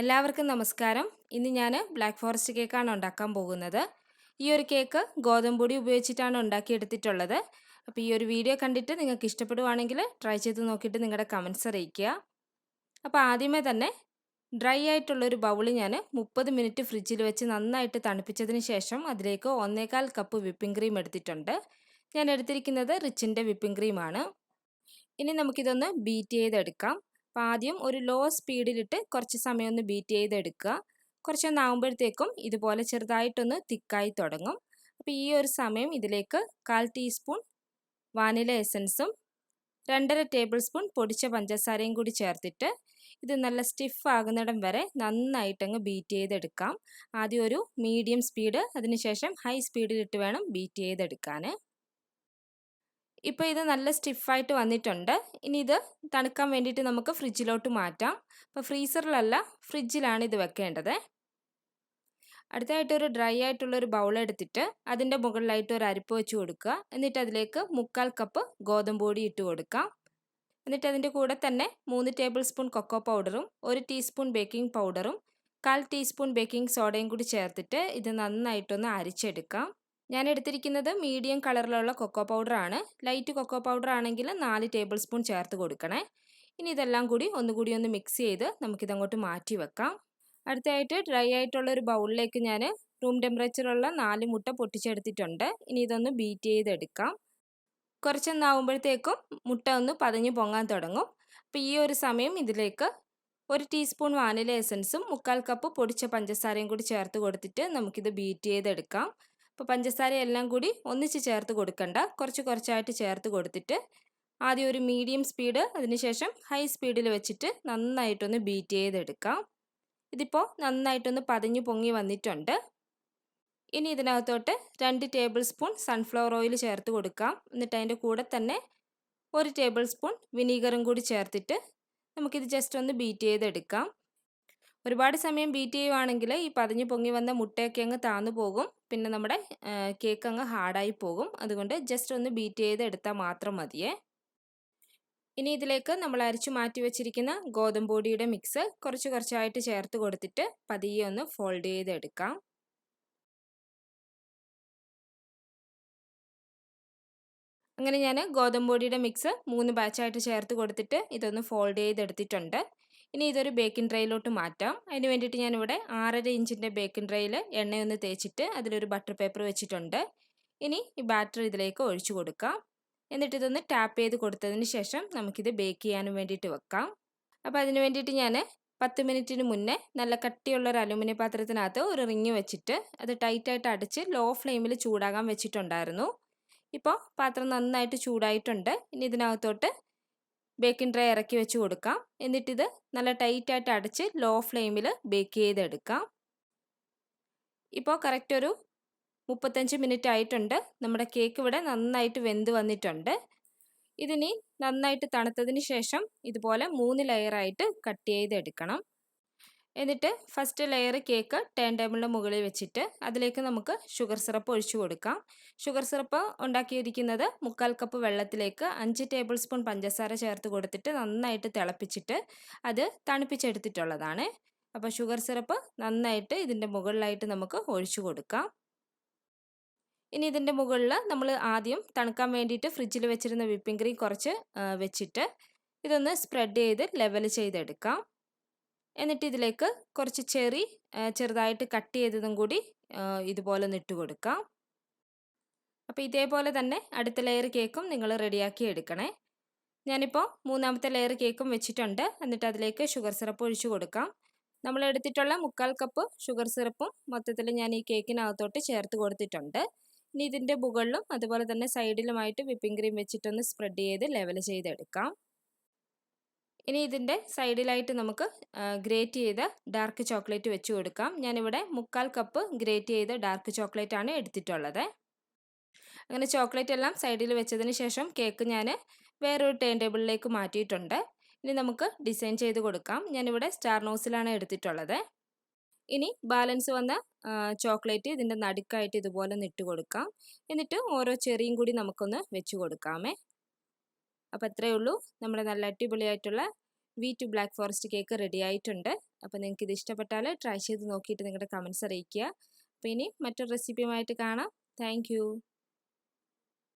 എല്ലാവർക്കും നമസ്കാരം. ഇന്ന് ഞാൻ ബ്ലാക്ക് ഫോറസ്റ്റ് കേക്കാണ് ഉണ്ടാക്കാൻ പോകുന്നത്. ഈ ഒരു കേക്ക് ഗോതമ്പൊടി ഉപയോഗിച്ചിട്ടാണ് ഉണ്ടാക്കിയെടുത്തിട്ടുള്ളത്. അപ്പോൾ ഈ ഒരു വീഡിയോ കണ്ടിട്ട് നിങ്ങൾക്ക് ഇഷ്ടപ്പെടുവാണെങ്കിൽ ട്രൈ ചെയ്ത് നോക്കിയിട്ട് നിങ്ങളുടെ കമൻസ് അറിയിക്കുക. അപ്പോൾ ആദ്യമേ തന്നെ ഡ്രൈ ആയിട്ടുള്ളൊരു ബൗൾ ഞാൻ മുപ്പത് മിനിറ്റ് ഫ്രിഡ്ജിൽ വെച്ച് നന്നായിട്ട് തണുപ്പിച്ചതിന് ശേഷം അതിലേക്ക് ഒന്നേകാൽ കപ്പ് വിപ്പിംഗ് ക്രീം എടുത്തിട്ടുണ്ട്. ഞാൻ എടുത്തിരിക്കുന്നത് റിച്ചിന്റെ വിപ്പിംഗ് ക്രീമാണ് ഇനി നമുക്കിതൊന്ന് ബീറ്റ് ചെയ്തെടുക്കാം. അപ്പോൾ ആദ്യം ഒരു ലോ സ്പീഡിലിട്ട് കുറച്ച് സമയം ഒന്ന് ബീറ്റ് ചെയ്തെടുക്കുക. കുറച്ചൊന്ന് ആകുമ്പോഴത്തേക്കും ഇതുപോലെ ചെറുതായിട്ടൊന്ന് തിക്കായി തുടങ്ങും. അപ്പോൾ ഈ ഒരു സമയം ഇതിലേക്ക് കാൽ ടീസ്പൂൺ വാനില എസൻസും രണ്ടര ടേബിൾ സ്പൂൺ പൊടിച്ച പഞ്ചസാരയും കൂടി ചേർത്തിട്ട് ഇത് നല്ല സ്റ്റിഫ് ആകുന്നിടം വരെ നന്നായിട്ടങ്ങ് ബീറ്റ് ചെയ്തെടുക്കാം. ആദ്യം ഒരു മീഡിയം സ്പീഡ് അതിനുശേഷം ഹൈ സ്പീഡിലിട്ട് വേണം ബീറ്റ് ചെയ്തെടുക്കാൻ ഇപ്പോൾ ഇത് നല്ല സ്റ്റിഫായിട്ട് വന്നിട്ടുണ്ട്. ഇനി ഇത് തണുക്കാൻ വേണ്ടിയിട്ട് നമുക്ക് ഫ്രിഡ്ജിലോട്ട് മാറ്റാം. അപ്പോൾ ഫ്രീസറിലല്ല ഫ്രിഡ്ജിലാണ് ഇത് വെക്കേണ്ടത്. അടുത്തായിട്ട് ഒരു ഡ്രൈ ആയിട്ടുള്ള ഒരു ബൗൾ എടുത്തിട്ട് അതിന്റെ മുകളിലായിട്ട് ഒരു അരിപ്പ് വെച്ച് കൊടുക്കുക. എന്നിട്ട് അതിലേക്ക് മുക്കാൽ കപ്പ് ഗോതമ്പ് പൊടി ഇട്ട് കൊടുക്കാം. എന്നിട്ട് അതിന്റെ കൂടെ തന്നെ മൂന്ന് ടേബിൾ സ്പൂൺ കൊക്കോ പൗഡറും ഒരു ടീസ്പൂൺ ബേക്കിംഗ് പൗഡറും കാൽ ടീസ്പൂൺ ബേക്കിംഗ് സോഡയും കൂടി ചേർത്തിട്ട് ഇത് നന്നായിട്ടൊന്ന് അരിച്ചെടുക്കാം. ഞാൻ എടുത്തിരിക്കുന്നത് മീഡിയം കളറിലുള്ള കൊക്കോ ആണ്. ലൈറ്റ് കൊക്കോ പൗഡർ ആണെങ്കിൽ നാല് ടേബിൾ സ്പൂൺ ചേർത്ത് കൊടുക്കണേ. ഇനി ഇതെല്ലാം കൂടി ഒന്നുകൂടി ഒന്ന് മിക്സ് ചെയ്ത് നമുക്കിതങ്ങോട്ട് മാറ്റി വെക്കാം. അടുത്തായിട്ട് ഡ്രൈ ആയിട്ടുള്ള ഒരു ബൗളിലേക്ക് ഞാൻ റൂം ടെമ്പറേച്ചറുള്ള നാല് മുട്ട പൊട്ടിച്ചെടുത്തിട്ടുണ്ട്. ഇനി ഇതൊന്ന് ബീറ്റ് ചെയ്തെടുക്കാം. കുറച്ചൊന്നാവുമ്പോഴത്തേക്കും മുട്ട ഒന്ന് പതഞ്ഞ് പൊങ്ങാൻ തുടങ്ങും. അപ്പോൾ ഈ ഒരു സമയം ഇതിലേക്ക് ഒരു ടീസ്പൂൺ വാനില എസൻസും മുക്കാൽ കപ്പ് പൊടിച്ച പഞ്ചസാരയും കൂടി ചേർത്ത് കൊടുത്തിട്ട് നമുക്കിത് ബീറ്റ് ചെയ്തെടുക്കാം. അപ്പോൾ പഞ്ചസാര എല്ലാം കൂടി ഒന്നിച്ച് ചേർത്ത് കൊടുക്കണ്ട. കുറച്ച് കുറച്ചായിട്ട് ചേർത്ത് കൊടുത്തിട്ട് ആദ്യം ഒരു മീഡിയം സ്പീഡ് അതിനുശേഷം ഹൈ സ്പീഡിൽ വെച്ചിട്ട് നന്നായിട്ടൊന്ന് ബീറ്റ് ചെയ്തെടുക്കാം. ഇതിപ്പോൾ നന്നായിട്ടൊന്ന് പതിഞ്ഞു പൊങ്ങി വന്നിട്ടുണ്ട്. ഇനി ഇതിനകത്തോട്ട് രണ്ട് ടേബിൾ സ്പൂൺ സൺഫ്ലവർ ഓയിൽ ചേർത്ത് കൊടുക്കാം. എന്നിട്ട് അതിന്റെ കൂടെ തന്നെ ഒരു ടേബിൾ സ്പൂൺ വിനീഗറും കൂടി ചേർത്തിട്ട് നമുക്കിത് ജസ്റ്റ് ഒന്ന് ബീറ്റ് ചെയ്തെടുക്കാം. ഒരുപാട് സമയം ബീറ്റ് ചെയ്യുവാണെങ്കിൽ ഈ പതിഞ്ഞ് പൊങ്ങി വന്ന മുട്ടയൊക്കെ അങ്ങ് താന്നു പോകും. പിന്നെ നമ്മുടെ കേക്ക് അങ്ങ് ഹാർഡായി പോകും. അതുകൊണ്ട് ജസ്റ്റ് ഒന്ന് ബീറ്റ് ചെയ്ത് എടുത്താൽ മാത്രം മതിയേ. ഇനി ഇതിലേക്ക് നമ്മൾ അരിച്ചു മാറ്റി വെച്ചിരിക്കുന്ന ഗോതമ്പൊടിയുടെ മിക്സ് കുറച്ച് കുറച്ചായിട്ട് ചേർത്ത് കൊടുത്തിട്ട് പതിയെ ഒന്ന് ഫോൾഡ് ചെയ്തെടുക്കാം അങ്ങനെ ഞാൻ ഗോതമ്പൊടിയുടെ മിക്സ് മൂന്ന് ബാച്ചായിട്ട് ചേർത്ത് കൊടുത്തിട്ട് ഇതൊന്ന് ഫോൾഡ് ചെയ്തെടുത്തിട്ടുണ്ട് ഇനി ഇതൊരു ബേക്കിംഗ് ട്രേയിലോട്ട് മാറ്റാം. അതിന് വേണ്ടിയിട്ട് ഞാനിവിടെ ആറര ഇഞ്ചിന്റെ ബേക്കിംഗ് ട്രേയിൽ എണ്ണയൊന്ന് തേച്ചിട്ട് അതിലൊരു ബട്ടർ പേപ്പർ വെച്ചിട്ടുണ്ട്. ഇനി ഈ ബാറ്റർ ഇതിലേക്ക് ഒഴിച്ചു കൊടുക്കാം. എന്നിട്ട് ഇതൊന്ന് ടാപ്പ് ചെയ്ത് കൊടുത്തതിന് ശേഷം നമുക്കിത് ബേക്ക് ചെയ്യാനും വേണ്ടിയിട്ട് വെക്കാം. അപ്പോൾ അതിന് വേണ്ടിയിട്ട് ഞാൻ പത്ത് മിനിറ്റിന് മുന്നേ നല്ല കട്ടിയുള്ള ഒരു അലുമിനിയം പാത്രത്തിനകത്ത് ഒരു റിങ് വെച്ചിട്ട് അത് ടൈറ്റായിട്ട് അടിച്ച് ലോ ഫ്ലെയിമിൽ ചൂടാകാൻ വെച്ചിട്ടുണ്ടായിരുന്നു. ഇപ്പോൾ പാത്രം നന്നായിട്ട് ചൂടായിട്ടുണ്ട്. ഇനി ഇതിനകത്തോട്ട് ബേക്കിംഗ് ട്രേ ഇറക്കി വെച്ച് കൊടുക്കാം. എന്നിട്ടിത് നല്ല ടൈറ്റായിട്ട് അടച്ച് ലോ ഫ്ലെയിമിൽ ബേക്ക് ചെയ്തെടുക്കാം. ഇപ്പോൾ കറക്റ്റ് ഒരു മുപ്പത്തഞ്ച് മിനിറ്റ് ആയിട്ടുണ്ട്. നമ്മുടെ കേക്ക് ഇവിടെ നന്നായിട്ട് വെന്ത് വന്നിട്ടുണ്ട്. ഇതിനി നന്നായിട്ട് തണുത്തതിന് ശേഷം ഇതുപോലെ മൂന്ന് ലെയറായിട്ട് കട്ട് ചെയ്തെടുക്കണം. എന്നിട്ട് ഫസ്റ്റ് ലെയർ കേക്ക് ടേൺ ടേബിളിന്റെ മുകളിൽ വെച്ചിട്ട് അതിലേക്ക് നമുക്ക് ഷുഗർ സിറപ്പ് ഒഴിച്ചു കൊടുക്കാം. ഷുഗർ സിറപ്പ് ഉണ്ടാക്കിയിരിക്കുന്നത് മുക്കാൽ കപ്പ് വെള്ളത്തിലേക്ക് അഞ്ച് ടേബിൾ സ്പൂൺ പഞ്ചസാര ചേർത്ത് കൊടുത്തിട്ട് നന്നായിട്ട് തിളപ്പിച്ചിട്ട് അത് തണുപ്പിച്ചെടുത്തിട്ടുള്ളതാണ്. അപ്പോൾ ഷുഗർ സിറപ്പ് നന്നായിട്ട് ഇതിന്റെ മുകളിലായിട്ട് നമുക്ക് ഒഴിച്ചു കൊടുക്കാം. ഇനി ഇതിന്റെ മുകളിൽ നമ്മൾ ആദ്യം തണുക്കാൻ വേണ്ടിയിട്ട് ഫ്രിഡ്ജിൽ വെച്ചിരുന്ന വിപ്പിംഗ് ക്രീം കുറച്ച് വെച്ചിട്ട് ഇതൊന്ന് സ്പ്രെഡ് ചെയ്ത് ലെവൽ ചെയ്തെടുക്കാം. എന്നിട്ട് ഇതിലേക്ക് കുറച്ച് ചെറി ചെറുതായിട്ട് കട്ട് ചെയ്തതും കൂടി ഇതുപോലെ നിട്ട് കൊടുക്കാം. അപ്പോൾ ഇതേപോലെ തന്നെ അടുത്ത ലെയർ കേക്കും നിങ്ങൾ റെഡിയാക്കി എടുക്കണേ. ഞാനിപ്പോൾ മൂന്നാമത്തെ ലെയർ കേക്കും വെച്ചിട്ടുണ്ട്. എന്നിട്ട് അതിലേക്ക് ഷുഗർ സിറപ്പ് ഒഴിച്ചു കൊടുക്കാം. നമ്മൾ എടുത്തിട്ടുള്ള മുക്കാൽ കപ്പ് ഷുഗർ സിറപ്പും മൊത്തത്തിൽ ഞാൻ ഈ കേക്കിനകത്തോട്ട് ചേർത്ത് കൊടുത്തിട്ടുണ്ട്. ഇനി ഇതിന്റെ മുകളിലും അതുപോലെ തന്നെ സൈഡിലുമായിട്ട് വിപ്പിംഗ് ക്രീം വെച്ചിട്ടൊന്ന് സ്പ്രെഡ് ചെയ്ത് ലെവൽ ചെയ്തെടുക്കാം. ഇനി ഇതിന്റെ സൈഡിലായിട്ട് നമുക്ക് ഗ്രേറ്റ് ചെയ്ത ഡാർക്ക് ചോക്ലേറ്റ് വെച്ച് കൊടുക്കാം. ഞാനിവിടെ മുക്കാൽ കപ്പ് ഗ്രേറ്റ് ചെയ്ത ഡാർക്ക് ചോക്ലേറ്റ് ആണ് എടുത്തിട്ടുള്ളത്. അങ്ങനെ ചോക്ലേറ്റ് എല്ലാം സൈഡിൽ വെച്ചതിന് ശേഷം കേക്ക് ഞാൻ വേറൊരു ടേൺ ടേബിളിലേക്ക് മാറ്റിയിട്ടുണ്ട്. ഇനി നമുക്ക് ഡിസൈൻ ചെയ്ത് കൊടുക്കാം. ഞാനിവിടെ സ്റ്റാർ നോസിലാണ് എടുത്തിട്ടുള്ളത്. ഇനി ബാലൻസ് വന്ന ചോക്ലേറ്റ് ഇതിന്റെ നടുക്കായിട്ട് ഇതുപോലെ നിട്ട് കൊടുക്കാം. എന്നിട്ട് ഓരോ ചെറിയും കൂടി നമുക്കൊന്ന് വെച്ച് കൊടുക്കാമേ. അപ്പോൾ അത്രയേ ഉള്ളൂ. നമ്മുടെ നല്ല അടിപൊളിയായിട്ടുള്ള വി ടു ബ്ലാക്ക് ഫോറസ്റ്റ് കേക്ക് റെഡി ആയിട്ടുണ്ട്. അപ്പോൾ നിങ്ങൾക്ക് ഇത് ഇഷ്ടപ്പെട്ടാൽ ട്രൈ ചെയ്ത് നോക്കിയിട്ട് നിങ്ങളുടെ കമൻസ് അറിയിക്കുക. അപ്പോൾ ഇനി മറ്റൊരു റെസിപ്പിയുമായിട്ട് കാണാം. താങ്ക്